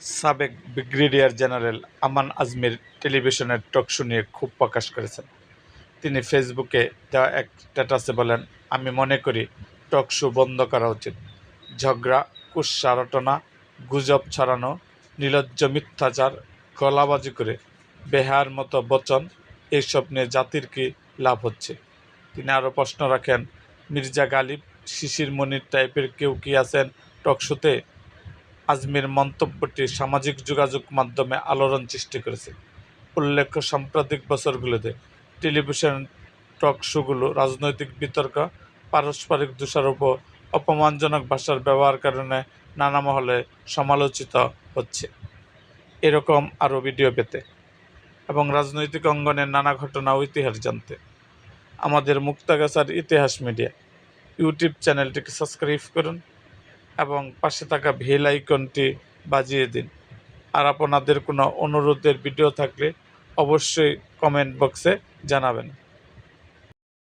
সাবেক brigadier general আমান আজমির টেলিভিশনের talk show নিয়ে ক্ষোভ প্রকাশ করেছেন। তিনি ফেসবুকে দেওয়া এক স্ট্যাটাসে বলেন, আমি মনে করি টকশো বন্ধ করা উচিত। ঝগড়া কুৎসা রটনা গুজব ছড়ানো নির্লজ্জ মিথ্যাচার, গলাবাজি করে বেহার মতো বচন এইসব নিয়ে জাতির কি লাভ হচ্ছে? তিনি আরও প্রশ্ন রাখেন, মির্জা গালিব, শিশির মনির টাইপের কেউ কি আছেন টকশোতে আজমির মন্তব্যটি সামাজিক যোগাযোগ মাধ্যমে আলোড়ন সৃষ্টি করেছে। উল্লেখ্য, সাম্প্রতিক বছরগুলোতে টেলিভিশন টক শোগুলো রাজনৈতিক বিতর্ক, পারস্পরিক দোষারোপ অপমানজনক ভাষার ব্যবহার কারণে নানা মহলে সমালোচিত হচ্ছে। এরকম আরও ভিডিও পেতে এবং রাজনৈতিক অঙ্গনের নানা ঘটনা ও ইতিহাস জানতে আমাদের মুক্তাগাছার ইতিহাস মিডিয়া ইউটিউব চ্যানেলটিকে সাবস্ক্রাইব করুন। এবং পাশে থাকা ভেল আইকনটি বাজিয়ে দিন। আর আপনাদের কোনো অনুরোধের ভিডিও থাকলে অবশ্যই কমেন্ট বক্সে জানাবেন।